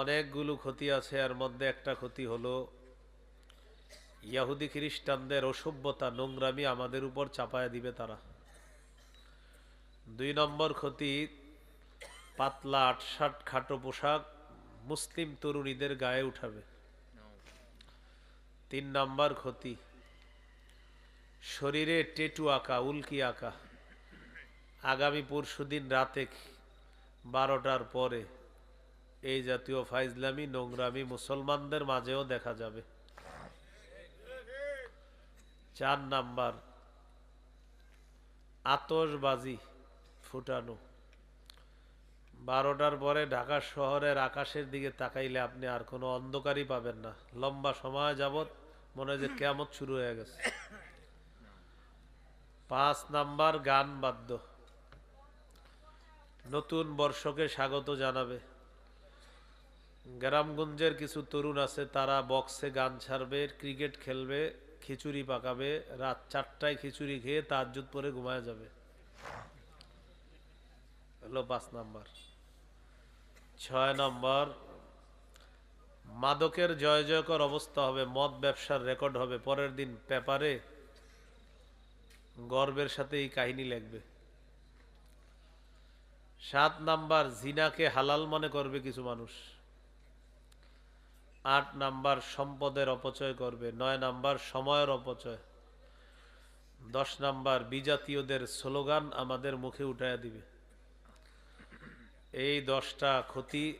অনেকগুলো ক্ষতি আছে, এর মধ্যে একটা ক্ষতি হলো ইয়াহুদি খ্রিস্টানদের অসভ্যতা, নোংরামি আমাদের উপর চাপায় দিবে তারা। দুই নম্বর ক্ষতি, পাতলা আটসাট খাটো পোশাক মুসলিম তরুণীদের গায়ে উঠাবে। তিন নম্বর ক্ষতি, শরীরে টেটু আঁকা, উল্কি আঁকা। আগামী পরশুদিন রাতে বারোটার পরে এই জাতীয় ফাইজলামি, নোংরামি মুসলমানদের মাঝেও দেখা যাবে। চার নাম্বার আতসবাজি ফুটানো। বারোটার পরে ঢাকা শহরের আকাশের দিকে তাকাইলে আপনি আর কোনো অন্ধকারই পাবেন না। লম্বা সময় যাবত মনে হয় যে কেমন শুরু হয়ে গেছে। পাঁচ নাম্বার, গান বাদ্য। নতুন বর্ষকে স্বাগত জানাবে। গ্রামগঞ্জের কিছু তরুণ আছে, তারা বক্সে গান ছাড়বে ক্রিকেট খেলবে, খিচুড়ি পাকাবে, রাত চারটায় খিচুড়ি খেয়ে তাজ্জুদ পরে ঘুমায় যাবে। হলো পাঁচ নাম্বার। ছয় নম্বর, মাদকের জয় জয়কর অবস্থা হবে, মদ ব্যবসার রেকর্ড হবে, পরের দিন পেপারে গর্বের সাথে এই কাহিনী লিখবে। সাত নাম্বার, জিনাকে হালাল মনে করবে কিছু মানুষ। আট নাম্বার সম্পদের অপচয় করবে, নয় নাম্বার সময়ের অপচয়। দশ নাম্বার বিজাতীয়দের স্লোগান আমাদের মুখে উঠাইয়া দিবে। এই দশটা ক্ষতি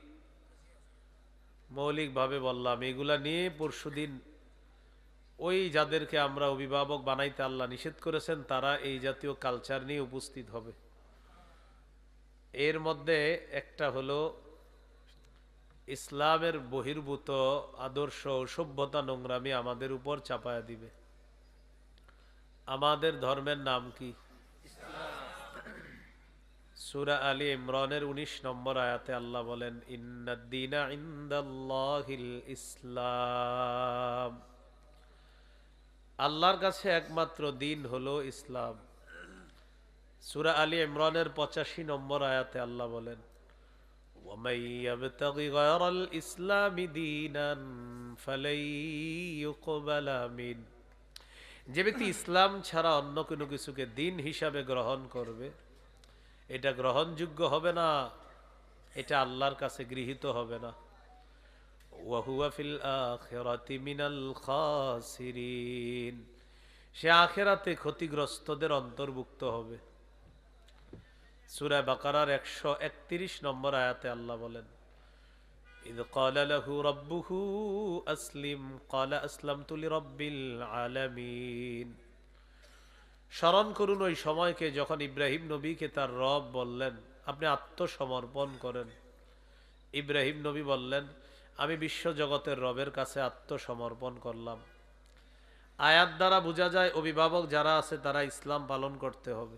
মৌলিকভাবে বললাম, এগুলা নিয়ে পরশুদিন ওই যাদেরকে আমরা অভিভাবক বানাইতে আল্লাহ নিষেধ করেছেন, তারা এই জাতীয় কালচার নিয়ে উপস্থিত হবে। এর মধ্যে একটা হলো ইসলামের বহির্ভূত আদর্শ সভ্যতা নোংরামি আমাদের উপর চাপায়া দিবে। আমাদের ধর্মের নাম কি? সুরা আলী ইমরানের ১৯ নম্বর আয়াতে আল্লাহ বলেন ইন্নাদ্দিনা ইন্দাল্লাহিল ইসলাম। আল্লাহর কাছে একমাত্র দিন হলো ইসলাম। সুরা আলী ইমরানের পঁচাশি নম্বর আয়াতে আল্লাহ বলেন ومن يبتغ غير الإسلام دينا فلن يقبل منه যে ব্যক্তি ইসলাম ছাড়া অন্য কোনো কিছুকে দিন হিসাবে গ্রহণ করবে এটা গ্রহণযোগ্য হবে না এটা আল্লাহর কাছে গৃহীত হবে না ওয়াহুয়া ফিল আখিরাতি মিনাল খাসিরিন সে আখেরাতে ক্ষতিগ্রস্তদের অন্তর্ভুক্ত হবে সূরা বাকারার একশো একত্রিশ নম্বর আয়াতে আল্লাহ বলেন إذ قال له ربه أسلم قال أسلمت لرب العالمين স্মরণ করুন ওই সময়কে যখন ইব্রাহিম নবীকে তার রব বললেন আপনি আত্মসমর্পণ করেন ইব্রাহিম নবী বললেন আমি বিশ্ব জগতের রবের কাছে আত্মসমর্পণ করলাম আয়াত দ্বারা বোঝা যায় অভিভাবক যারা আছে তারা ইসলাম পালন করতে হবে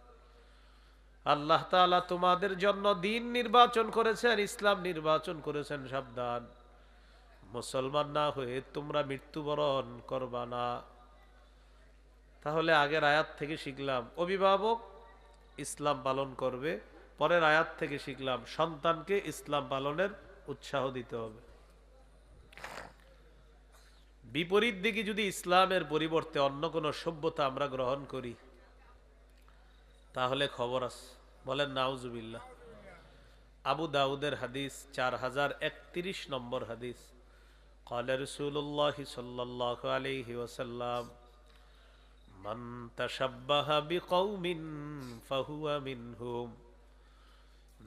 আল্লাহ তাআলা তোমাদের জন্য দিন নির্বাচন করেছেন ইসলাম নির্বাচন করেছেন সাবধান। মুসলমান না হয়ে তোমরা মৃত্যুবরণ করবা না। তাহলে আগের আয়াত থেকে শিখলাম, অভিভাবক ইসলাম পালন করবে, পরের আয়াত থেকে শিখলাম, সন্তানকে ইসলাম পালনের উৎসাহ দিতে হবে। বিপরীত দিকে যদি ইসলামের পরিবর্তে অন্য কোনো সভ্যতা আমরা গ্রহণ করি, তাহলে খবর আছে। বলেন নাউজুবিল্লাহ আবু দাউদের হাদিস চার হাজার একত্রিশ নম্বর হাদিস قال رسول الله صلى الله عليه وسلم من تشبه بقوم فهو منهم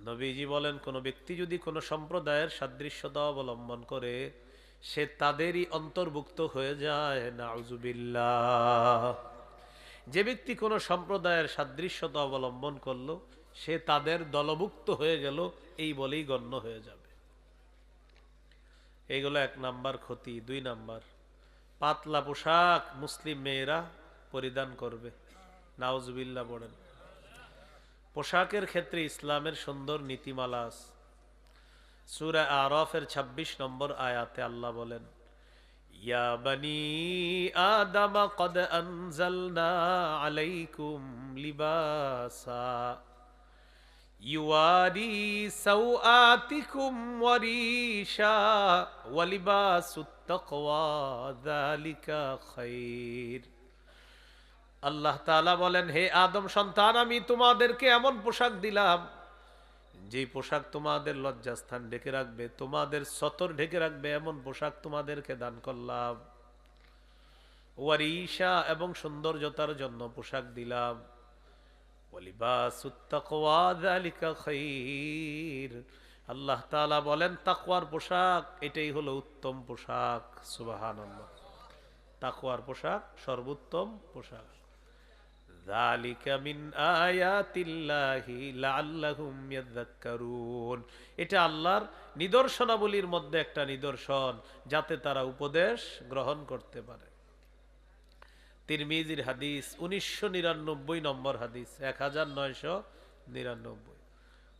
নবীজি বলেন কোন ব্যক্তি যদি কোনো সম্প্রদায়ের সাদৃশ্যতা অবলম্বন করে সে তাদেরই অন্তর্ভুক্ত হয়ে যায় নাউজুবিল্লাহ যে ব্যক্তি কোনো সম্প্রদায়ের সাদৃশ্যতা অবলম্বন করলো সে তাদের দলভুক্ত হয়ে গেল, এই বলেই গণ্য হয়ে যাবে। এগুলো এক নাম্বার ক্ষতি, দুই নাম্বার। পাতলা পোশাক মুসলিম মেয়েরা পরিধান করবে। নাউজবিল্লা পড়েন। পোশাকের ক্ষেত্রে ইসলামের সুন্দর নীতিমালা আছে। সুরা আরফের ২৬ নম্বর আয়াতে আল্লাহ বলেন আদম, কদ আলাইকুম লিবাসা। ইউয়ারি সাউআতিকুম ওয়ারিশা ওয়ালিবাসুত তাকওয়া যালিকা আল্লাহ তাআলা বলেন, হে আদম সন্তান, আমি তোমাদেরকে এমন পোশাক দিলাম যে পোশাক তোমাদের লজ্জাস্থান ঢেকে রাখবে, তোমাদের সতর ঢেকে রাখবে, এমন পোশাক তোমাদেরকে দান করলাম। ওয়ারিশা এবং সৌন্দর্যতার জন্য পোশাক দিলাম ওয়ালিবাসুত তাকওয়া যালিকা খাইর আল্লাহ তালা বলেন তাকুয়ার পোশাক, এটাই হলো উত্তম পোশাক। সুবাহান তাকুয়ার পোশাক সর্বোত্তম পোশাক। এটা আল্লাহর নিদর্শনাবলীর মধ্যে একটা নিদর্শন, যাতে তারা উপদেশ গ্রহণ করতে পারে। তিরমিজির হাদিস উনিশশো নিরানব্বই নম্বর হাদিস এক হাজার নয়শো নিরানব্বই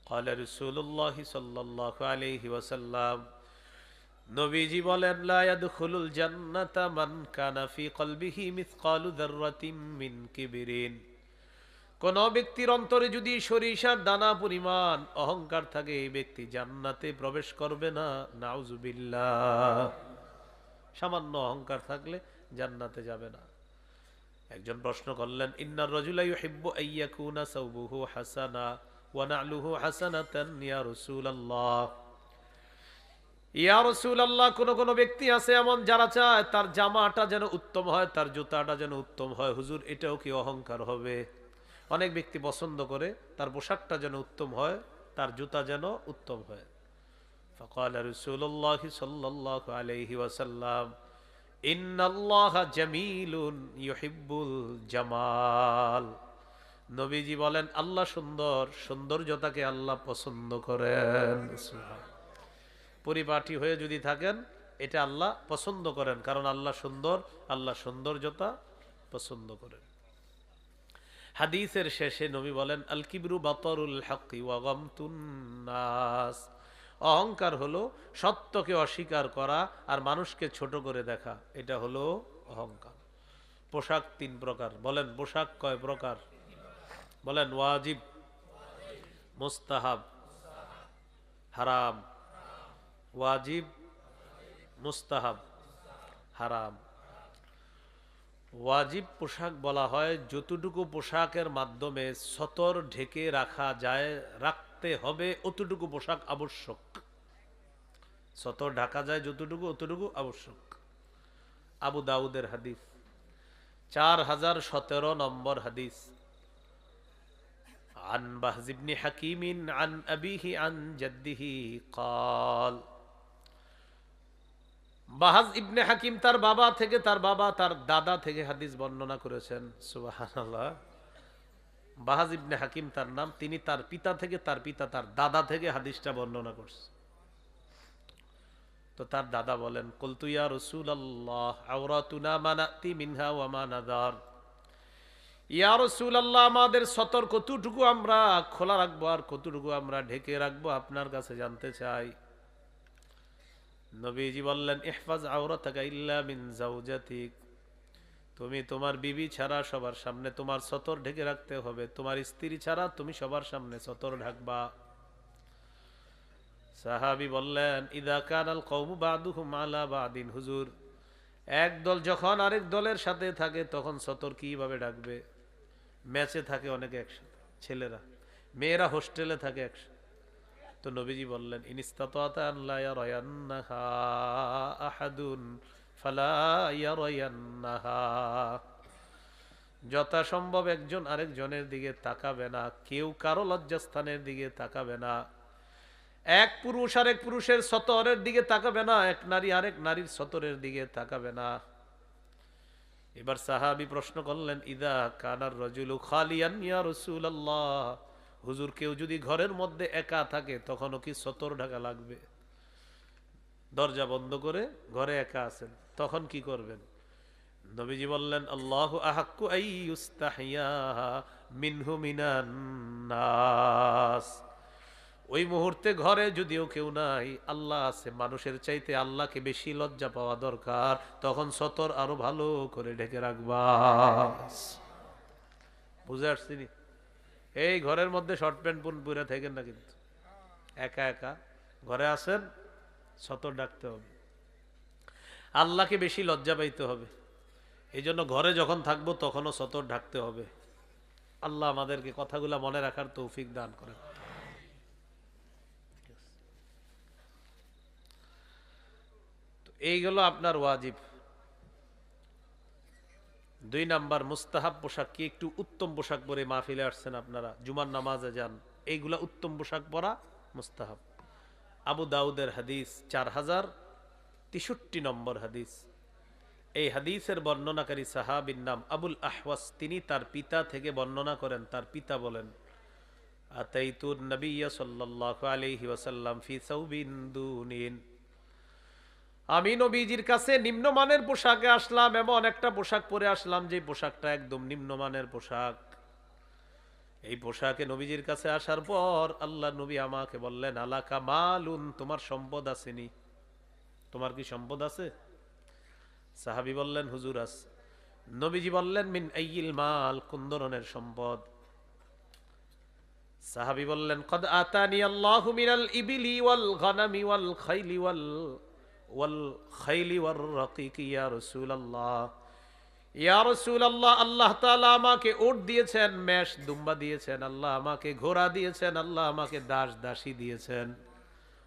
قال رسول الله صلى الله عليه وسلم নবীজি বলেন লা ইয়াদখুলুল জান্নাতা মান কানা ফি কলবিহি মিসকালু যাররাতিম মিন কিবরিন কোন ব্যক্তির অন্তরে যদি সরিষার দানা পরিমাণ অহংকার থাকে এই ব্যক্তি জান্নাতে প্রবেশ করবে না নাউজুবিল্লাহ সামান্য অহংকার থাকলে জান্নাতে যাবে না একজন প্রশ্ন করলেন, ইন্নার রজুলাই হিব্বু আইয়াকুনা সৌবুহু হাসানা ওয়ানালুহু হাসানাতান ইয়া রাসূলুল্লাহ। ইয়া রাসূলুল্লাহ, কোন কোন ব্যক্তি আছে এমন যারা চায়, তার জামাটা যেন উত্তম হয়, তার জুতাটা যেন উত্তম হয়। হুজুর, এটাও কি অহংকার হবে? অনেক ব্যক্তি পছন্দ করে, তার পোশাকটা যেন উত্তম হয়, তার জুতা যেন উত্তম হয়। ফাকালা রাসূলুল্লাহ সাল্লাল্লাহু আলাইহি ওয়াসাল্লাম জামাল। নবীজি বলেন, আল্লাহ সুন্দর, সৌন্দর্যতাকে আল্লাহ পছন্দ করেন। পরিপাটি হয়ে যদি থাকেন, এটা আল্লাহ পছন্দ করেন, কারণ আল্লাহ সুন্দর, আল্লাহ সৌন্দর্যতা পছন্দ করেন। হাদিসের শেষে নবী বলেন, আল কিবরু বাতরুল হকি ওয়াগমতুন্নাস নাস। অহংকার হলো সত্যকে অস্বীকার করা আর মানুষকে ছোট করে দেখা। এটা হলো অহংকার। পোশাক তিন প্রকার। বলেন, পোশাক কয় প্রকার? বলেন, ওয়াজিব, মুস্তাহাব, হারাম। ওয়াজিব, মুস্তাহাব, হারাম। ওয়াজিব পোশাক বলা হয়, যতটুকু পোশাকের মাধ্যমে সতর ঢেকে রাখা যায়, রাখতে হবে অতটুকু পোশাক আবশ্যক সতর ঢাকা যায় যতটুকু অতটুকু আবশ্যক আবু দাউদের হাদিস চার হাজার সতেরো নম্বর হাদিস عن بهز بن حكيم عن أبيه عن جده قال বাহাজ ইবনে হাকিম তার বাবা থেকে তার বাবা তার দাদা থেকে হাদিস বর্ণনা করেছেন সুবহানাল্লাহ বাহাজ ইবনে হাকিম তার নাম, তিনি তার পিতা থেকে তার পিতা তার দাদা থেকে হাদিসটা বর্ণনা করছে। তো তার দাদা বলেন কলতুয়া রসুল আল্লাহ আওরাতুনা মানাতি মিনহা ওয়া মানাদার ইয়া রসুল আল্লাহ আমাদের সতর কতটুকু আমরা খোলা রাখব আর কতটুকু আমরা ঢেকে রাখব আপনার কাছে জানতে চাই। নবীজি বললেন, ইহফাজ আওরাতাকা ইল্লা মিন জাওজাতিক। তুমি তোমার বিবি ছাড়া সবার সামনে তোমার সতর ঢেকে রাখতে হবে। তোমার স্ত্রী ছাড়া তুমি সবার সামনে সতর ঢাকবা। সাহাবি বললেন, ইদা কানাল কওমু বাদুহুম আলা বাদিন। হুজুর, এক দল যখন আরেক দলের সাথে থাকে, তখন সতর কীভাবে ডাকবে ম্যাচে থাকে অনেকে একসাথে, ছেলেরা। মেয়েরা হোস্টেলে থাকে একসাথে। তো নবীজি বললেন ইনিস্তাতা আল্লাহ ইয়ারায়ান্নাহা আহাদুন। যথাসম্ভব একজন আরেকজনের দিকে তাকাবে না, কেউ কারও লজ্জাস্থানের দিকে তাকাবে না। এক পুরুষ আরেক পুরুষের সতরের দিকে তাকাবে না, এক নারী আরেক নারীর সতরের দিকে তাকাবে না। এবার সাহাবি প্রশ্ন করলেন, ইদা কানার রজুলু খালিয়ান ইয়া রাসূলুল্লাহ? হুজুর, কেউ যদি ঘরের মধ্যে একা থাকে, তখনও কি সতর ঢাকা লাগবে? দরজা বন্ধ করে ঘরে একা আছেন। তখন কি করবেন? নবীজি বললেন, আল্লাহ আহাক্কু মিনহু মিনান নাস। ওই মুহূর্তে ঘরে যদিও কেউ নাই, আল্লাহ আছে, মানুষের চাইতে আল্লাহকে বেশি লজ্জা পাওয়া দরকার। তখন সতর আরও ভালো করে ঢেকে রাখবা। বুঝে আসছি এই ঘরের মধ্যে শর্ট প্যান্ট পুন পুরে থাকেন না কিন্তু। একা একা ঘরে আসেন, সতর ডাকতে হবে। আল্লাহকে বেশি লজ্জা পাইতে হবে। এই জন্য ঘরে যখন থাকব তখনও সতর ঢাকতে হবে। আল্লাহ আমাদেরকে কথাগুলা মনে রাখার তৌফিক দান করেন। তো এইগুলো আপনার ওয়াজিব। দুই নাম্বার, মুস্তাহাব পোশাক কি একটু উত্তম পোশাক পরে মা মাহফিলে আসছেন আপনারা? জুমার নামাজে যান। এইগুলা উত্তম পোশাক পরা মুস্তাহাব। আবু দাউদের হাদিস চার হাজার তেষট্টি নম্বর হাদিস। এই হাদিসের বর্ণনাকারী সাহাবির নাম আবুল আহওয়াস। তিনি তার পিতা থেকে বর্ণনা করেন, তার পিতা বলেন আতাইতুর নবিয়া সাল্লাল্লাহু আলাইহি ওয়াসাল্লাম ফি সাউবিন দুনিন। আমি নবীজির কাছে নিম্নমানের পোশাকে আসলাম, এমন একটা পোশাক পরে আসলাম, যে পোশাকটা একদম নিম্নমানের পোশাক। এই পোশাকে নবীজির কাছে আসার পর আল্লাহ নবী আমাকে বললেন, আলাকা মালুন, তোমার সম্পদ আসেনি তোমার কি সম্পদ আছে? সাহাবি বললেন, হুজুর আস। নবীজি বললেন, মিন আইয়িল মাল, কোন ধরনের সম্পদ? সাহাবি বললেন, কদ আতানি আল্লাহু মিনাল ইবিলি ওয়াল গানামি ওয়াল খাইলি ওয়াল ওয়াল খাইলি ওয়ার ইয়া রাসূলুল্লাহ ইয়া রাসূলুল্লাহ, আল্লাহ তাআলা আমাকে উট দিয়েছেন, মেষ দুম্বা দিয়েছেন, আল্লাহ আমাকে ঘোড়া দিয়েছেন, আল্লাহ আমাকে দাস দাসী দিয়েছেন।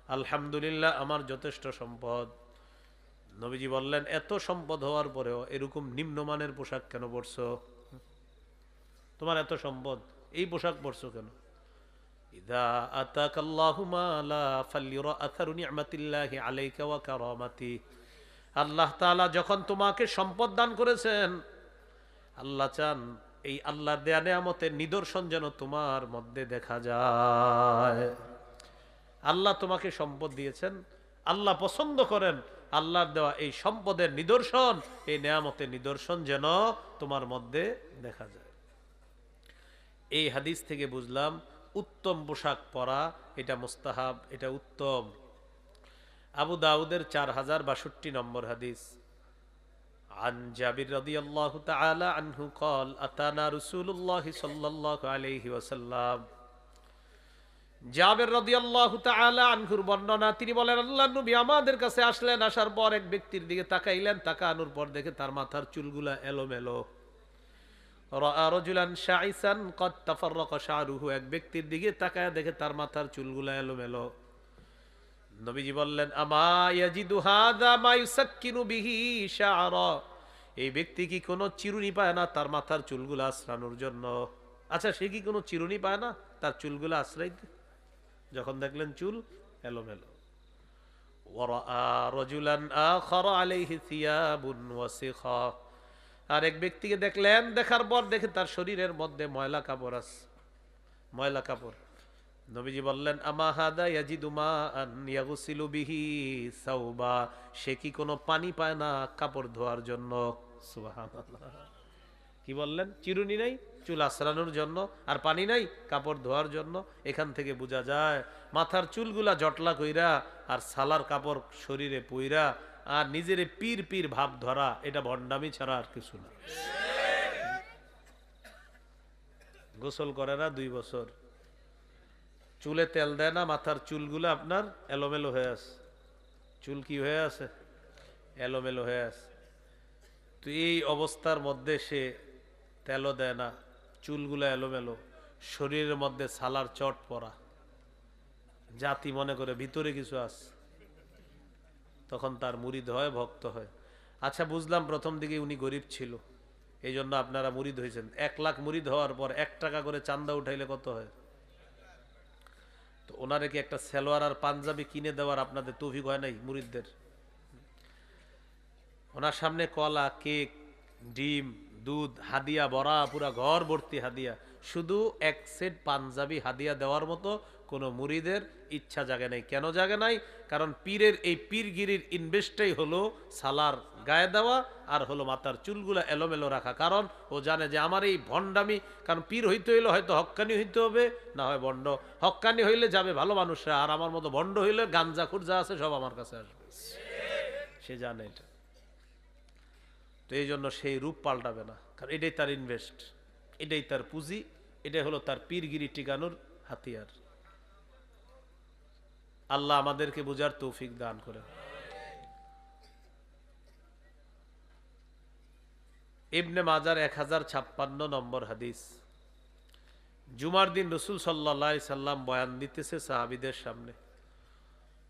আলহামদুলিল্লাহ, আমার যথেষ্ট সম্পদ। নবীজি বললেন, এত সম্পদ হওয়ার পরেও এরকম নিম্নমানের পোশাক কেন পরছো? তোমার এত সম্পদ, এই পোশাক পরছো কেন? আল্লাহ তাআলা যখন তোমাকে সম্পদ দান করেছেন, আল্লাহ চান এই আল্লাহর দেয়া নেয়ামতের নিদর্শন যেন তোমার মধ্যে দেখা যায়। আল্লাহ তোমাকে সম্পদ দিয়েছেন আল্লাহ পছন্দ করেন আল্লাহর দেওয়া এই সম্পদের নিদর্শন এই নেয়ামতের নিদর্শন যেন তোমার মধ্যে দেখা যায় এই হাদিস থেকে বুঝলাম উত্তম পোশাক পরা এটা মুস্তাহাব এটা উত্তম আবু দাউদের চার হাজার বাষট্টি নম্বর হাদিস عن جابر رضي الله تعالى عنه قال أتانا رسول الله صلى الله عليه وسلم জাবের রাদিয়াল্লাহু তাআলা আনহুর বর্ণনা, তিনি বলেন, আল্লাহর নবী আমাদের কাছে আসলেন, আসার পর এক ব্যক্তির দিকে তাকাইলেন, তাকানোর পর দেখে তার মাথার চুলগুলা এলোমেলো। রাজুলান শাইসান কদ তাফাররাকা শা'রুহু এক ব্যক্তির দিকে তাকায় দেখে তার মাথার চুলগুলা এলোমেলো। নবীজি বললেন, আমা ইয়াজিদু হাদা মা ইউসাক্কিনু বিহি শা'রা এই ব্যক্তি কি কোনো চিরুনি পায় না তার মাথার চুলগুলো আশ্রানোর জন্য? আচ্ছা সে কি কোনো চিরুনি পায় না তার চুলগুলো আশ্রাইতে যখন দেখলেন চুল এলোমেলো। আর এক ব্যক্তিকে দেখলেন, দেখার পর দেখে তার শরীরের মধ্যে ময়লা কাপড় আছে। ময়লা কাপড়। নবীজি বললেন, আমা হাদা ইয়াজিদু মা আন ইয়াগসিলু বিহি সাওবা? সে কি কোনো পানি পায় না কাপড় ধোয়ার জন্য? কি বললেন? চিরুনি নাই? চুল আশ্রানোর জন্য আর পানি নাই, কাপড় ধোয়ার জন্য। এখান থেকে বোঝা যায়, মাথার চুলগুলা জটলা কইরা আর সালার কাপড় শরীরে পুইরা আর নিজের পীর পীর ভাব ধরা, এটা ভণ্ডামি ছাড়া আর কিছু না। গোসল করে না দুই বছর। চুলে তেল দেয় না, মাথার চুলগুলো আপনার এলোমেলো হয়ে আছে। চুল কি হয়ে আছে? এলোমেলো হয়ে আছে। তো এই অবস্থার মধ্যে সে তেলও দেয় না চুলগুলো এলোমেলো, শরীরের মধ্যে সালার চট পরা জাতি মনে করে ভিতরে কিছু আছে। তখন তার মুরিদ হয়, ভক্ত হয়। আচ্ছা বুঝলাম প্রথম দিকে উনি গরিব ছিল। এই জন্য আপনারা মুরিদ হয়েছেন। এক লাখ মুরিদ হওয়ার পর এক টাকা করে চান্দা উঠাইলে কত হয়? তো ওনারে কি একটা সেলোয়ার আর পাঞ্জাবি কিনে দেওয়ার আপনাদের তৌফিক হয় নাই মুরিদদের? ওনার সামনে কলা, কেক, ডিম দুধ, হাদিয়া, বড়া, পুরা ঘর ভর্তি হাদিয়া। শুধু এক সেট পাঞ্জাবি হাদিয়া দেওয়ার মতো কোনো মুরিদের ইচ্ছা জাগে নাই। কেন জাগে নাই? কারণ পীরের এই পীরগিরির ইনভেস্টটাই হলো সালার গায়ে দেওয়া আর হলো মাথার চুলগুলা এলোমেলো রাখা। কারণ ও জানে যে আমার এই ভণ্ডামি, কারণ পীর হইতে হইলে হয়তো হক্কানি হইতে হবে, না হয় বন্ড হক্কানি হইলে যাবে ভালো মানুষরা, আর আমার মতো বন্ড হইলে গাঞ্জা যা আছে, সব আমার কাছে আসবে। সে জানে এটা। তো এই জন্য সেই রূপ পাল্টাবে না। কারণ এটাই তার ইনভেস্ট এটাই তার পুঁজি, এটাই হলো তার পীরগিরি টিকানোর হাতিয়ার। আল্লাহ আমাদেরকে বুঝার তৌফিক দান করে ইবনে মাজার এক হাজার ছাপ্পান্ন নম্বর হাদিস। জুমার দিন রসুল সাল্লাহ সাল্লাম বয়ান দিতেছে সাহাবিদের সামনে।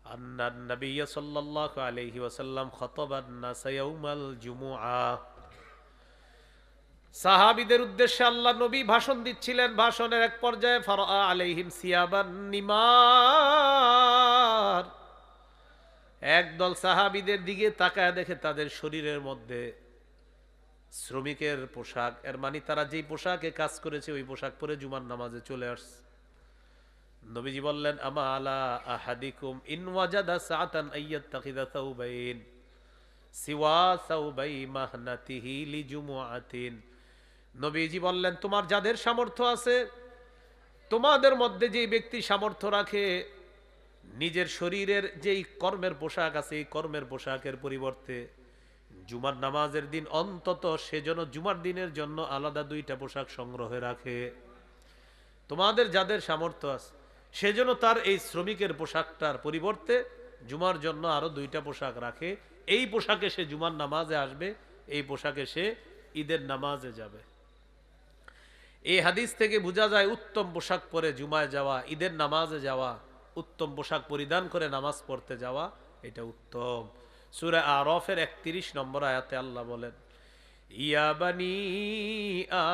أن النبي صلى الله عليه وسلم خطب الناس يوم الجمعة সাহাবিদের উদ্দেশ্যে আল্লাহ নবী ভাষণ দিচ্ছিলেন ভাষণের এক পর্যায়ে ফারা আলাইহিম সিয়াবান নিমার একদল সাহাবিদের দিকে তাকায় দেখে তাদের শরীরের মধ্যে শ্রমিকের পোশাক এর মানে তারা যেই পোশাকে কাজ করেছে ওই পোশাক পরে জুমার নামাজে চলে আসছে নবীজি বললেন, আমা আলা ইন ওয়াজাদা সাউবাইন, সিওয়া সাউবাই মাহনাতিহি নবীজি বললেন, তোমার যাদের সামর্থ্য আছে, তোমাদের মধ্যে যেই ব্যক্তি সামর্থ্য রাখে, নিজের শরীরের যেই কর্মের পোশাক আছে, এই কর্মের পোশাকের পরিবর্তে জুমার নামাজের দিন অন্তত সেজন্য জুমার দিনের জন্য আলাদা দুইটা পোশাক সংগ্রহে রাখে। তোমাদের যাদের সামর্থ্য আছে সেজন্য তার এই শ্রমিকের পোশাকটার পরিবর্তে জুমার জন্য আরও দুইটা পোশাক রাখে। এই পোশাকে সে জুমার নামাজে আসবে, এই পোশাকে সে ঈদের নামাজে যাবে। এই হাদিস থেকে বোঝা যায় উত্তম পোশাক পরে জুমায় যাওয়া, ঈদের নামাজে যাওয়া, উত্তম পোশাক পরিধান করে নামাজ পড়তে যাওয়া, এটা উত্তম। সুরে আরফের একত্রিশ নম্বর আয়াতে আল্লাহ বলেন, ইয়া বানি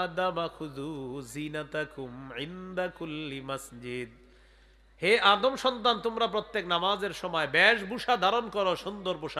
আদামা কুল্লি মসজিদ। হে আদম সন্তান তোমরা প্রত্যেক নামাজের সময় বেশভূষা ধারণ করো সুন্দর পোশাক